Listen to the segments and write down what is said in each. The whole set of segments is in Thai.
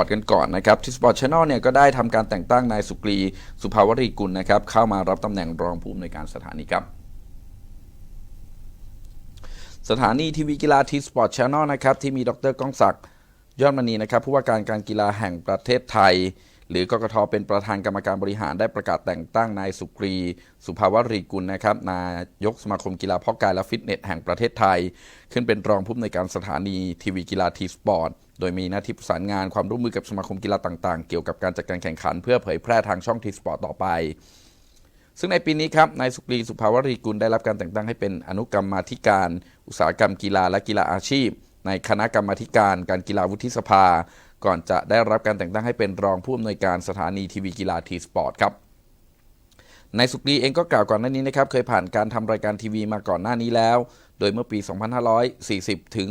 อร์ตกันก่อนนะครับทีสปอร์ตช n นลเนี่ยก็ได้ทำการแต่งตั้งนายสุกรีสุภาวรีกุลนะครับเข้ามารับตำแหน่งรองผู้อำนวยการสถานีครับสถานีทีวีกีฬาทีสปอร์ตช n นลนะครับที่มีดรก้องศักดิ์ยอดมณีนะครับผู้ว่าการการกีฬาแห่งประเทศไทย หรือกกทเป็นประธานกรรมการบริหารได้ประกาศแต่งตั้งนายสุกรี สุภาวรีกุลนะครับนายกสมาคมกีฬาเพาะกายและฟิตเนสแห่งประเทศไทย ขึ้นเป็นรองผู้อำนวยการสถานีทีวีกีฬาทีสปอร์ต โดยมีหน้าที่ประสานงานความร่วมมือกับสมาคมกีฬาต่างๆ เกี่ยวกับการจัดการแข่งขัน เพื่อเผยแพร่ทางช่องทีสปอร์ตต่อไป ซึ่งในปีนี้ครับนายสุกรีสุภาวรีกุลได้รับการแต่งตั้งให้เป็นอนุกรรมาธิการ อุตสาหกรรมกีฬาและกีฬาอาชีพ ในคณะกรรมาการการกีฬาวุฒิสภา ก่อนจะได้รับการแต่งตั้งให้เป็นรองผู้อำนวยการสถานีทีวีกีฬาทีสปอร์ตครับ นายสุกรีเองก็กล่าวก่อนหน้านี้นะครับเคยผ่านการทำรายการทีวีมาก่อนหน้านี้แล้ว โดยเมื่อปี 2540 ถึง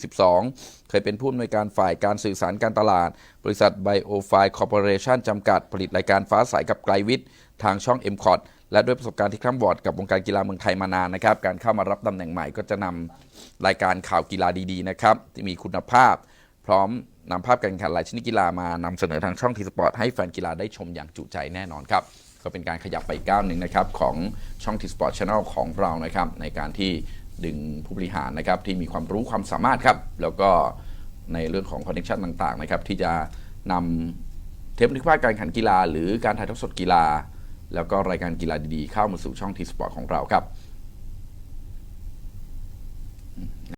2542 เคยเป็นผู้อำนวยการฝ่ายการสื่อสารการตลาด บริษัท Biofile Corporation จำกัดผลิตรายการฟ้าใสกับไกลวิทย์ทางช่อง m c o t และด้วยประสบการณ์ที่คร่ำวอดกับวงการกีฬาเมืองไทยมานานนะครับ การเข้ามารับตำแหน่งใหม่ก็จะนำรายการข่าวกีฬาดีๆนะครับที่มีคุณภาพ พร้อมนำภาพการแข่งขันหลายชนิดกีฬามานำเสนอทางช่องทีสปอร์ตให้แฟนกีฬาได้ชมอย่างจุใจแน่นอนครับ ก็เป็นการขยับไปอีกก้าวหนึ่งนะครับของช่องทีสปอร์ตชแนลของเรานะครับในการที่ดึงผู้บริหารนะครับที่มีความรู้ความสามารถครับแล้วก็ในเรื่องของคอนเนคชันต่างๆนะครับที่จะนำเทปบันทึกภาพการแข่งขันกีฬา หรือการถ่ายทอดสดกีฬา แล้วก็รายการกีฬาดีๆ เข้ามาสู่ช่องทีสปอร์ตของเราครับ